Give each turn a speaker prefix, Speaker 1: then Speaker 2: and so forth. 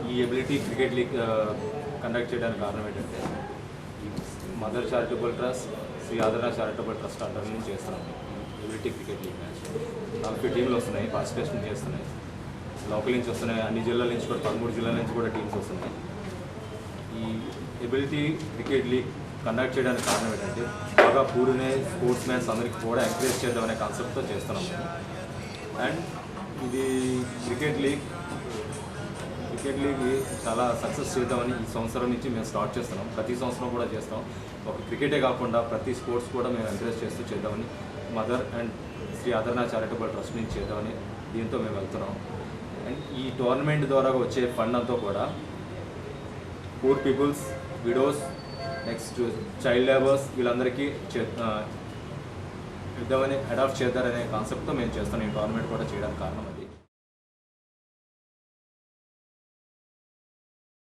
Speaker 1: ఈ ability cricket league conduct చేయడానికి కారణం ఏంటంటే మదర్ చారిటబుల్ ట్రస్ట్ శ్రీ ఆదరణ చారిటబుల్ ట్రస్ట్ అండర్ నుంచి చేస్తున్నాం ఎబిలిటీ క్రికెట్ లీగ్ మ్యాచ్ నలభై టీంలు వస్తున్నాయి పార్టిసిపేషన్ చేస్తున్నాయి. లోకల్ నుంచి వస్తున్నాయి అన్ని జిల్లాల నుంచి కూడా పదమూడు జిల్లాల నుంచి కూడా టీమ్స్ వస్తున్నాయి. ఈ ఎబిలిటీ క్రికెట్ లీగ్ కండక్ట్ చేయడానికి కారణం ఏంటంటే బాగా పూరునే స్పోర్ట్స్ మ్యాన్స్ అందరికీ కూడా ఎంకరేజ్ చేద్దామనే కాన్సెప్ట్తో చేస్తున్నాం. అండ్ ఇది క్రికెట్ లీగ్ క్రికెట్ లీగ్ చాలా సక్సెస్ చేద్దామని ఈ సంవత్సరం నుంచి మేము స్టార్ట్ చేస్తున్నాం. ప్రతి సంవత్సరం కూడా చేస్తాం. ఒక క్రికెటే కాకుండా ప్రతి స్పోర్ట్స్ కూడా మేము ఎంకరేజ్ చేస్తూ చేద్దామని మదర్ అండ్ శ్రీ ఆదరణ చారిటబుల్ ట్రస్ట్ నుంచి చేద్దామని దీంతో మేము వెళ్తున్నాం. అండ్ ఈ టోర్నమెంట్ ద్వారా వచ్చే ఫండ్ అంతా కూడా poor peoples widows next child labours వీళ్ళందరికీ చేద్దామని అడాప్ట్ చేద్దారనే కాన్సెప్ట్తో మేము చేస్తున్నాం. ఈ టోర్నమెంట్ కూడా చేయడానికి కారణం అది.